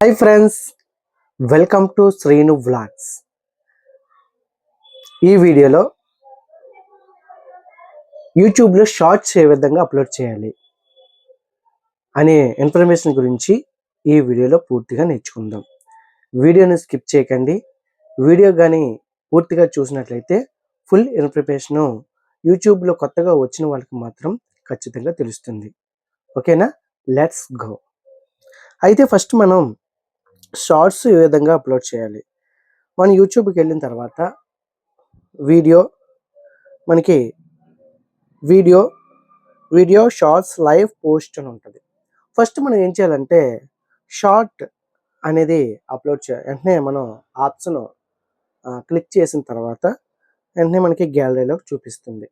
Hi friends welcome to Srinu vlogs ఈ వీడియోలో యూట్యూబ్లో షార్ట్స్ ఏ విధంగా అప్లోడ్ చేయాలి అనే ఇన్ఫర్మేషన్ గురించి ఈ వీడియోలో పూర్తిగా నేర్చుకుందాం. వీడియోని స్కిప్ చేయకండి. వీడియో కానీ పూర్తిగా చూసినట్లయితే ఫుల్ ఇన్ఫర్మేషను యూట్యూబ్లో కొత్తగా వచ్చిన వాళ్ళకి మాత్రం ఖచ్చితంగా తెలుస్తుంది. ఓకేనా లెట్స్ గో అయితే ఫస్ట్ మనం షార్ట్స్ ఏ విధంగా అప్లోడ్ చేయాలి? మన యూట్యూబ్కి వెళ్ళిన తర్వాత వీడియో మనకి video video shorts live post అని ఉంటుంది. ఫస్ట్ మనం ఏం చేయాలంటే షార్ట్ అనేది అప్లోడ్ చేయాలి వెంటనే మనం ఆప్షన్ క్లిక్ చేసిన తర్వాత వెంటనే మనకి గ్యాలరీలో చూపిస్తుంది.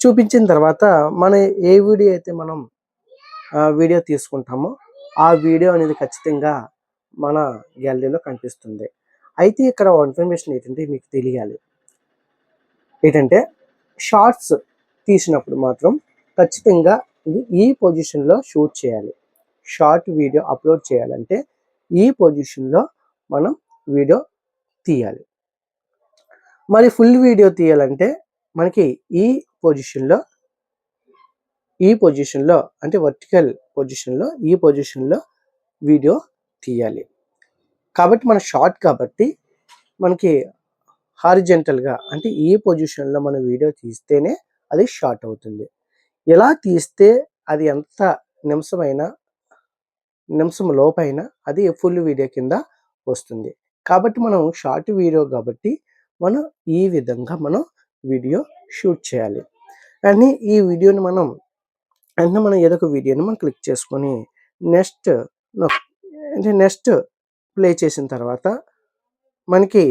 చూపించిన తర్వాత మన ఏ వీడియో అయితే మనం వీడియో తీసుకుంటామో ఆ వీడియో అనేది ఖచ్చితంగా మన గ్యాలరీలో కనిపిస్తుంది. అయితే ఇక్కడ ఇన్ఫర్మేషన్ ఏంటంటే మీకు తెలియాలి. ఏంటంటే షార్ట్స్ తీసినప్పుడు మాత్రం ఖచ్చితంగా ఈ పొజిషన్లో షూట్ చేయాలి. షార్ట్ వీడియో అప్లోడ్ చేయాలంటే ఈ పొజిషన్లో మనం వీడియో తీయాలి. మరి ఫుల్ వీడియో తీయాలంటే మనకి ఈ పొజిషన్లో ఈ పొజిషన్లో అంటే వర్టికల్ పొజిషన్లో ఈ పొజిషన్లో వీడియో తీయాలి. కాబట్టి మన షార్ట్ కాబట్టి మనకి హారిజెంటల్గా అంటే ఈ పొజిషన్లో మనం వీడియో తీస్తేనే అది షార్ట్ అవుతుంది. ఎలా తీస్తే అది ఎంత నిమిషమైనా నిమిషం లోపైన అది ఫుల్ వీడియో కింద వస్తుంది. కాబట్టి మనం షార్ట్ వీడియో కాబట్టి మనం ఈ విధంగా మనం వీడియో షూట్ చేయాలి. కానీ ఈ వీడియోని మనం అంటే మనం ఏదో ఒక వీడియోని మనం క్లిక్ చేసుకొని నెక్స్ట్ అంటే నెక్స్ట్ ప్లే చేసిన తర్వాత మనకి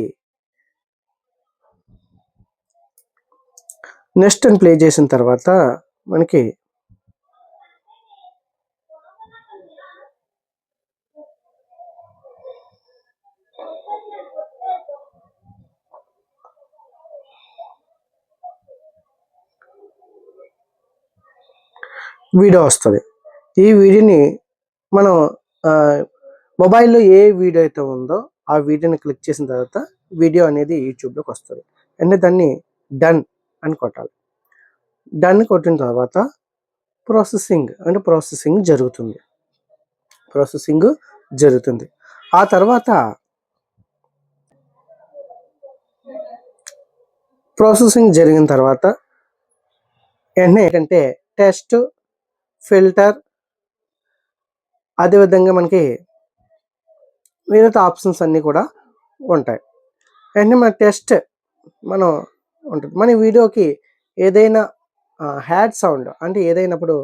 నెక్స్ట్ అని ప్లే చేసిన తర్వాత మనకి వీడియో వస్తుంది. ఈ వీడియోని మనం మొబైల్లో ఏ వీడియో అయితే ఉందో ఆ వీడియోని క్లిక్ చేసిన తర్వాత వీడియో అనేది యూట్యూబ్లోకి వస్తుంది. అంటే దాన్ని డన్ అని కొట్టాలి. డన్ కొట్టిన తర్వాత ప్రాసెసింగ్ అంటే ప్రాసెసింగ్ జరుగుతుంది. ప్రాసెసింగ్ జరుగుతుంది. ఆ తర్వాత ప్రాసెసింగ్ జరిగిన తర్వాత వెంటనే ఏంటంటే టెస్ట్ ఫిల్టర్ అదేవిధంగా మనకి మిగతా ఆప్షన్స్ అన్నీ కూడా ఉంటాయి. వెంటనే మన టెస్ట్ మనం ఉంటుంది. మన వీడియోకి ఏదైనా హ్యాడ్ సౌండ్ అంటే ఏదైనప్పుడు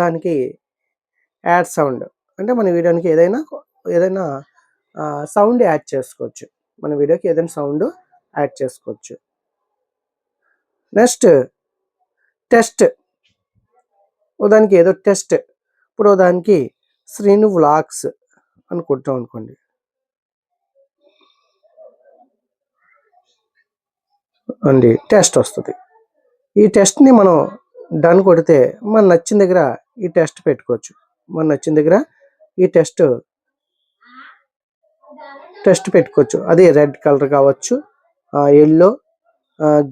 దానికి యాడ్ సౌండ్ అంటే మన వీడియోకి ఏదైనా ఏదైనా సౌండ్ యాడ్ చేసుకోవచ్చు. మన వీడియోకి ఏదైనా సౌండ్ యాడ్ చేసుకోవచ్చు. నెక్స్ట్ టెస్ట్ దానికి ఏదో టెస్ట్ ఇప్పుడు దానికి శ్రీను వ్లాగ్స్ అని కొట్టాం అనుకోండి. అండి టెస్ట్ వస్తుంది. ఈ టెస్ట్ని మనం డన్ కొడితే మన నచ్చిన దగ్గర ఈ టెస్ట్ పెట్టుకోవచ్చు. మన నచ్చిన దగ్గర ఈ టెస్ట్ టెస్ట్ పెట్టుకోవచ్చు. అది రెడ్ కలర్ కావచ్చు ఎల్లో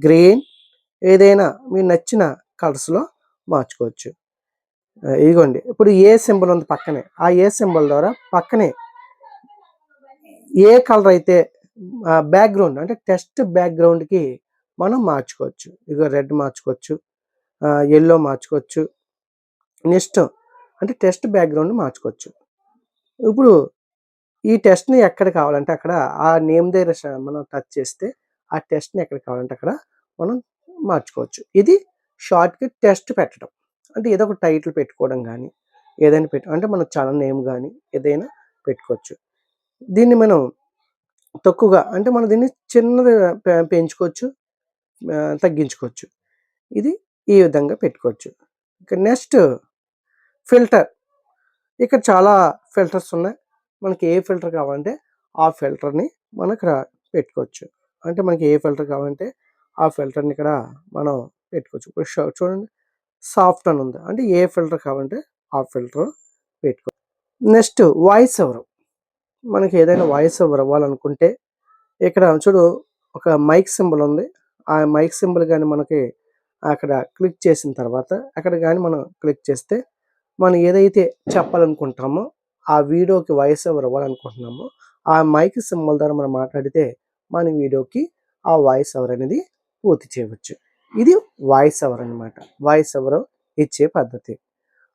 గ్రీన్ ఏదైనా మీ నచ్చిన కలర్స్లో మార్చుకోవచ్చు. ఇదిగోండి ఇప్పుడు ఏ సింబల్ ఉంది పక్కనే? ఆ ఏ సింబల్ ద్వారా పక్కనే ఏ కలర్ అయితే బ్యాక్గ్రౌండ్ అంటే టెస్ట్ బ్యాక్గ్రౌండ్కి మనం మార్చుకోవచ్చు. ఇక రెడ్ మార్చుకోవచ్చు. ఎల్లో మార్చుకోవచ్చు. నెక్స్ట్ అంటే టెస్ట్ బ్యాక్గ్రౌండ్ మార్చుకోవచ్చు. ఇప్పుడు ఈ టెస్ట్ని ఎక్కడ కావాలంటే అక్కడ ఆ నేమ్ దగ్గర మనం టచ్ చేస్తే ఆ టెస్ట్ని ఎక్కడ కావాలంటే అక్కడ మనం మార్చుకోవచ్చు. ఇది షార్ట్కి టెస్ట్ పెట్టడం. అంటే ఏదో ఒక టైటిల్ పెట్టుకోవడం కానీ ఏదైనా పెట్టు అంటే మన ఛానల్ నేమ్ కానీ ఏదైనా పెట్టుకోవచ్చు. దీన్ని మనం తక్కువగా అంటే మనం దీన్ని చిన్నది పెంచుకోవచ్చు. తగ్గించుకోవచ్చు. ఇది ఈ విధంగా పెట్టుకోవచ్చు. ఇక నెక్స్ట్ ఫిల్టర్. ఇక్కడ చాలా ఫిల్టర్స్ ఉన్నాయి. మనకి ఏ ఫిల్టర్ కావాలంటే ఆ ఫిల్టర్ని మనం ఇక్కడ పెట్టుకోవచ్చు. అంటే మనకి ఏ ఫిల్టర్ కావాలంటే ఆ ఫిల్టర్ని ఇక్కడ మనం పెట్టుకోవచ్చు. ఇప్పుడు చూడండి. సాఫ్ట్ అని ఉంది. అంటే ఏ ఫిల్టర్ కావాలంటే ఆ ఫిల్టర్ పెట్టుకో నెక్స్ట్ వాయిస్ ఎవరు మనకి ఏదైనా వాయిస్ ఎవరు ఇవ్వాలనుకుంటే ఇక్కడ చూడు ఒక మైక్ సింబల్ ఉంది. ఆ మైక్ సింబల్ కానీ మనకి అక్కడ క్లిక్ చేసిన తర్వాత అక్కడ కానీ మనం క్లిక్ చేస్తే మనం ఏదైతే చెప్పాలనుకుంటామో ఆ వీడియోకి వాయిస్ ఓవర్ ఇవ్వాలనుకుంటున్నామో ఆ మైక్ సింబల్ ద్వారా మనం మాట్లాడితే మన వీడియోకి ఆ వాయిస్ ఓవర్ అనేది పూర్తి చేయవచ్చు. ఇది వాయిస్ ఓవర్ అన్నమాట. వాయిస్ ఓవర్ ఇచ్చే పద్ధతి.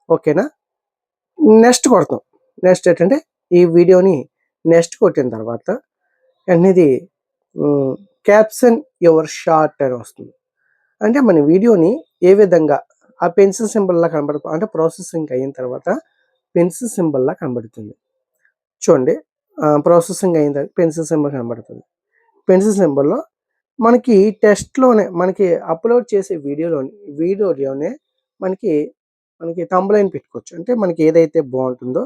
ఓకేనా? నెక్స్ట్ కొడతాం. నెక్స్ట్ ఏంటంటే ఈ వీడియోని నెక్స్ట్ కొట్టిన తర్వాత అనేది క్యాప్షన్ యువర్ షార్ట్ అని వస్తుంది. అంటే మన వీడియోని ఏ విధంగా ఆ పెన్సిల్ సింబల్లా కనబడుతుంది అంటే ప్రాసెసింగ్ అయిన తర్వాత పెన్సిల్ సింబల్లా కనబడుతుంది. చూడండి ప్రాసెసింగ్ అయిన తర్వాత పెన్సిల్ సింబల్ కనబడుతుంది. పెన్సిల్ సింబల్లో మనకి టెస్ట్లోనే మనకి అప్లోడ్ చేసే వీడియోలోని వీడియోలోనే మనకి మనకి తంబలైన్ పెట్టుకోవచ్చు. అంటే మనకి ఏదైతే బాగుంటుందో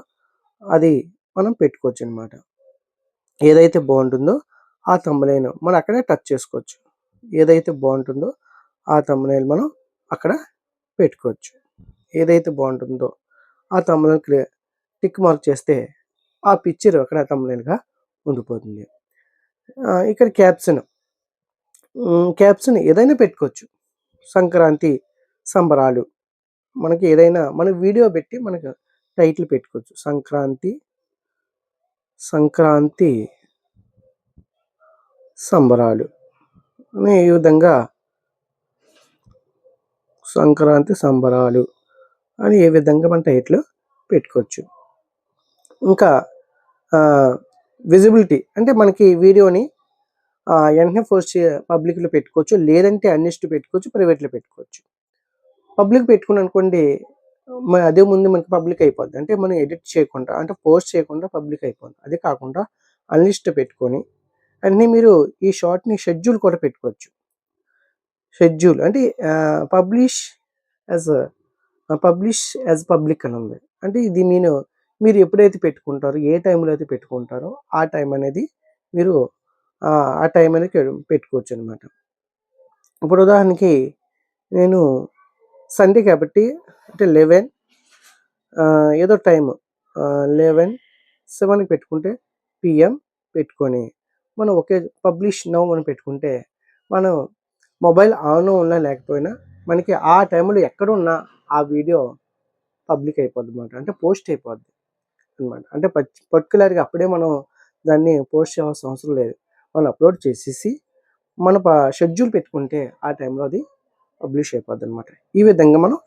అది మనం పెట్టుకోవచ్చు అనమాట ఏదైతే బాగుంటుందో ఆ తంబలైన్ మనం అక్కడే టచ్ చేసుకోవచ్చు. ఏదైతే బాగుంటుందో ఆ తంబలైన్ మనం అక్కడ పెట్టుకోవచ్చు. ఏదైతే బాగుంటుందో ఆ తమ్ములను టిక్ మార్క్ చేస్తే ఆ పిక్చర్ అక్కడ తమ్ములైన్గా ఉండిపోతుంది. ఇక్కడ క్యాప్షన్ క్యాప్షన్ ఏదైనా పెట్టుకోవచ్చు. సంక్రాంతి సంబరాలు. మనకి ఏదైనా మన వీడియో పెట్టి మనకు టైటిల్ పెట్టుకోవచ్చు. సంక్రాంతి సంక్రాంతి. సంబరాలు. అని ఈ విధంగా సంక్రాంతి సంబరాలు అని ఏ విధంగా మన టైట్లో పెట్టుకోవచ్చు. ఇంకా విజిబిలిటీ అంటే మనకి వీడియోని వెంటనే పోస్ట్ పబ్లిక్లో పెట్టుకోవచ్చు లేదంటే అన్నిస్ట్ పెట్టుకోవచ్చు ప్రైవేట్లో పెట్టుకోవచ్చు. పబ్లిక్ పెట్టుకుని అనుకోండి మన అదే ముందు మనకి పబ్లిక్ అయిపోద్ది. అంటే మనం ఎడిట్ చేయకుండా అంటే పోస్ట్ చేయకుండా పబ్లిక్ అయిపోద్ది. అదే కాకుండా అన్లిస్ట్ పెట్టుకొని అన్నీ మీరు ఈ షార్ట్ని షెడ్యూల్ కూడా పెట్టుకోవచ్చు. షెడ్యూల్ అంటే publish as publish as public అని ఉంది. అంటే ఇది మీను మీరు ఎప్పుడైతే పెట్టుకుంటారో ఏ టైంలో అయితే పెట్టుకుంటారో ఆ టైం అనేది మీరు ఆ, టైం అనేది పెట్టుకోవచ్చు అనమాట ఇప్పుడు ఉదాహరణకి నేను సండే కాబట్టి అంటే లెవెన్ ఏదో టైం లెవెన్ సెవెన్కి పెట్టుకుంటే పిఎం పెట్టుకొని మనం ఒకే పబ్లిష్ నౌ అని పెట్టుకుంటే మనం మొబైల్ ఆన్ ఉన్నా లేకపోయినా మనకి ఆ టైంలో ఎక్కడున్నా ఆ వీడియో పబ్లిక్ అయిపోద్ది అనమాట అంటే పోస్ట్ అయిపోద్ది అనమాట అంటే పర్టికులర్గా అప్పుడే మనం దాన్ని పోస్ట్ చేయాల్సిన అవసరం లేదు. మనం అప్లోడ్ చేసేసి మన షెడ్యూల్ పెట్టుకుంటే ఆ టైంలో అది పబ్లిష్ అయిపోద్ది అనమాట ఈ విధంగా మనం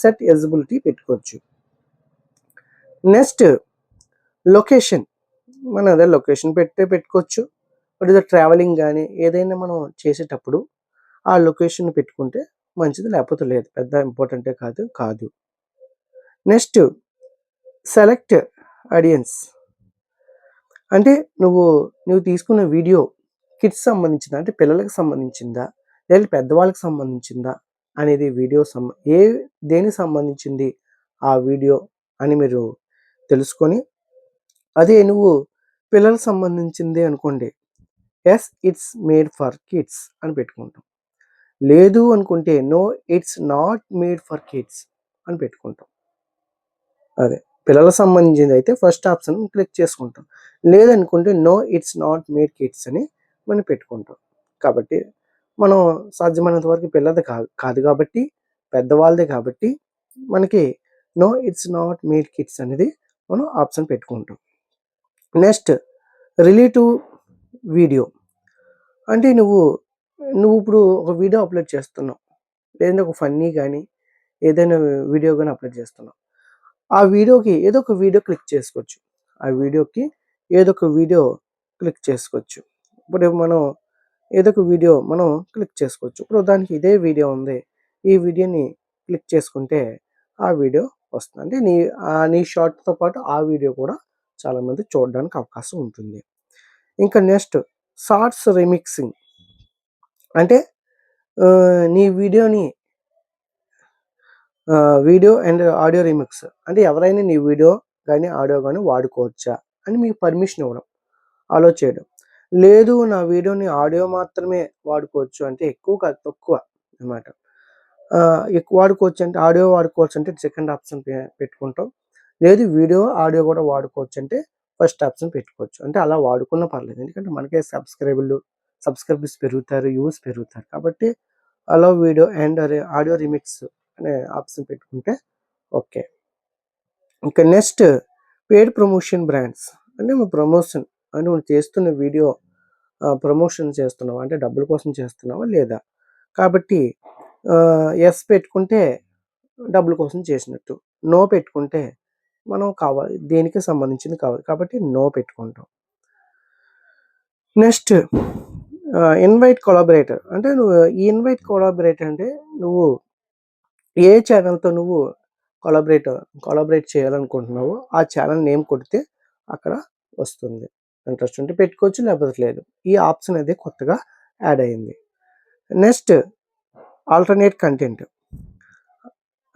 సెట్ ఎలిజిబిలిటీ పెట్టుకోవచ్చు. Next location. మన అదే లొకేషన్ పెట్టే పెట్టుకోవచ్చు. లేదా ట్రావెలింగ్ కానీ ఏదైనా మనం చేసేటప్పుడు ఆ లొకేషన్ పెట్టుకుంటే మంచిది లేకపోతే లేదు. పెద్ద ఇంపార్టెంటే కాదు కాదు. నెక్స్ట్ సెలెక్ట్ ఆడియన్స్ అంటే నువ్వు నువ్వు తీసుకున్న వీడియో కిడ్స్ సంబంధించిందా? అంటే పిల్లలకు సంబంధించిందా? లేదా పెద్దవాళ్ళకి సంబంధించిందా? అనేది వీడియో సంబ ఏ దేనికి సంబంధించింది ఆ వీడియో అని మీరు తెలుసుకొని అదే నువ్వు పిల్లలకు సంబంధించింది అనుకోండి. Yes it's made for kids అని పెట్టుకుంటాం. లేదు అనుకుంటే no it's not made for kids అని పెట్టుకుంటాం. అదే పిల్లలకు సంబంధించింది అయితే ఫస్ట్ ఆప్షన్ క్లిక్ చేసుకుంటాం. లేదనుకుంటే no it's not made kids అని మనం పెట్టుకుంటాం. కాబట్టి మనం సాధ్యమైనంత వరకు పిల్లది కాదు కాదు కాబట్టి పెద్దవాళ్ళదే కాబట్టి మనకి no it's not made kids అనేది మనం ఆప్షన్ పెట్టుకుంటాం. Next relative video. అంటే నువ్వు నువ్వు ఇప్పుడు ఒక వీడియో అప్లోడ్ చేస్తున్నావు. లేదంటే ఒక ఫన్నీ కానీ ఏదైనా వీడియో కానీ అప్లోడ్ చేస్తున్నావు. ఆ వీడియోకి ఏదో ఒక వీడియో క్లిక్ చేసుకోవచ్చు. ఆ వీడియోకి ఏదో ఒక వీడియో క్లిక్ చేసుకోవచ్చు. ఇప్పుడు మనం ఏదో ఒక వీడియో మనం క్లిక్ చేసుకోవచ్చు. ఇప్పుడు దానికి ఇదే వీడియో ఉంది. ఈ వీడియోని క్లిక్ చేసుకుంటే ఆ వీడియో వస్తుంది. అంటే నీ నీ షార్ట్తో పాటు ఆ వీడియో కూడా చాలామంది చూడడానికి అవకాశం ఉంటుంది. ఇంకా నెక్స్ట్ షార్ట్స్ రిమిక్సింగ్. అంటే నీ వీడియోని వీడియో అండ్ ఆడియో రిమిక్స్. అంటే ఎవరైనా నీ వీడియో కానీ ఆడియో కానీ వాడుకోవచ్చా? అని మీకు పర్మిషన్ ఇవ్వడం అలో చేయడం. లేదు నా వీడియోని ఆడియో మాత్రమే వాడుకోవచ్చు అంటే ఎక్కువ కాదు తక్కువ అనమాట ఎక్కువ వాడుకోవచ్చు అంటే ఆడియో వాడుకోవచ్చు అంటే సెకండ్ ఆప్షన్ పెట్టుకుంటాం. లేదు వీడియో ఆడియో కూడా వాడుకోవచ్చు అంటే ఫస్ట్ ఆప్షన్ పెట్టుకోవచ్చు. అంటే అలా వాడుకున్నా పర్లేదు. ఎందుకంటే మనకే సబ్స్క్రైబర్లు సబ్స్క్రైబర్స్ పెరుగుతారు యూస్ పెరుగుతారు. కాబట్టి అలా వీడియో అండ్ ఆడియో రిమిక్స్ అనే ఆప్షన్ పెట్టుకుంటే ఓకే. ఇంకా నెక్స్ట్ పేడ్ ప్రమోషన్ బ్రాండ్స్. అంటే మన ప్రమోషన్ అంటే మనం చేస్తున్న వీడియో ప్రమోషన్ చేస్తున్నావా? అంటే డబ్బుల కోసం చేస్తున్నావా లేదా? కాబట్టి ఎస్ పెట్టుకుంటే డబ్బుల కోసం చేసినట్టు. నో పెట్టుకుంటే మనం కావాలి దేనికి సంబంధించింది కావాలి కాబట్టి నో పెట్టుకుంటాం. నెక్స్ట్ ఇన్వైట్ కొలాబరేటర్ అంటే నువ్వు ఈ ఇన్వైట్ కొలాబరేటర్ అంటే నువ్వు ఏ ఛానల్తో నువ్వు కొలాబరేట్ కొలాబరేట్ చేయాలనుకుంటున్నావో ఆ ఛానల్ నేమ్ కొడితే అక్కడ వస్తుంది. ఇంట్రెస్ట్ ఉంటే పెట్టుకోవచ్చు లేకపోతే లేదు. ఈ ఆప్షన్ అనేది కొత్తగా యాడ్ అయింది. నెక్స్ట్ ఆల్టర్నేట్ కంటెంట్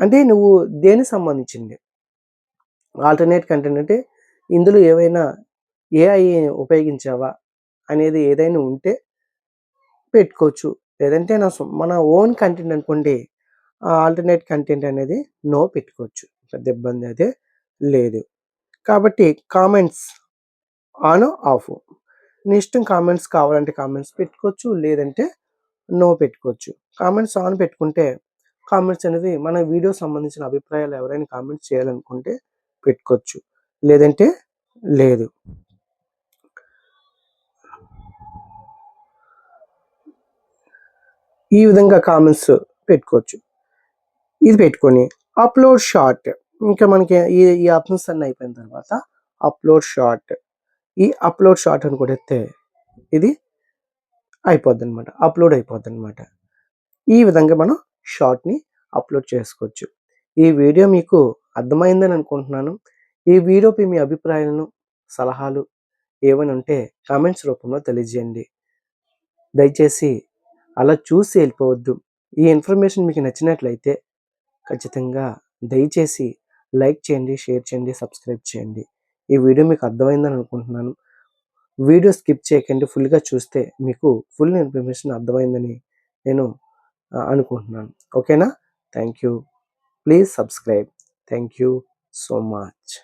అంటే నువ్వు దేనికి సంబంధించింది? ఆల్టర్నేట్ కంటెంట్ అంటే ఇందులో ఏవైనా ఏఐ ఉపయోగించావా అనేది ఏదైనా ఉంటే పెట్టుకోవచ్చు. లేదంటే నా మన ఓన్ కంటెంట్ అనుకోండి ఆల్టర్నేట్ కంటెంట్ అనేది నో పెట్టుకోవచ్చు. పెద్ద ఇబ్బంది అయితే లేదు. కాబట్టి కామెంట్స్ ఆన్ ఆఫ్ నీ ఇష్టం కామెంట్స్ కావాలంటే కామెంట్స్ పెట్టుకోవచ్చు లేదంటే నో పెట్టుకోవచ్చు. కామెంట్స్ ఆన్ పెట్టుకుంటే కామెంట్స్ అనేది మన వీడియో సంబంధించిన అభిప్రాయాలు ఎవరైనా కామెంట్స్ చేయాలనుకుంటే పెట్టుకోవచ్చు. లేదంటే లేదు. ఈ విధంగా కామెంట్స్ పెట్టుకోవచ్చు. ఇది పెట్టుకొని అప్లోడ్ షార్ట్. ఇంకా మనకి ఈ ఈ ఆప్షన్స్ అన్నీ అయిపోయిన తర్వాత అప్లోడ్ షార్ట్. ఈ అప్లోడ్ షార్ట్ అని కొడితే ఇది అయిపోద్ది అనమాట అప్లోడ్ అయిపోద్ది అనమాట ఈ విధంగా మనం షార్ట్ని అప్లోడ్ చేసుకోవచ్చు. ఈ వీడియో మీకు అర్థమైందని అనుకుంటున్నాను. ఈ వీడియోపై మీ అభిప్రాయాలను సలహాలు ఏమైనా ఉంటే కామెంట్స్ రూపంలో తెలియజేయండి. దయచేసి అలా చూసి వెళ్ళిపోవద్దు. ఈ ఇన్ఫర్మేషన్ మీకు నచ్చినట్లయితే ఖచ్చితంగా దయచేసి లైక్ చేయండి షేర్ చేయండి సబ్స్క్రైబ్ చేయండి. ఈ వీడియో మీకు అర్థమైందని అనుకుంటున్నాను. వీడియో స్కిప్ చేయకండి. ఫుల్గా చూస్తే మీకు ఫుల్ ఇన్ఫర్మేషన్ అర్థమైందని నేను అనుకుంటున్నాను. ఓకేనా? Thank you. Please subscribe. Thank you so much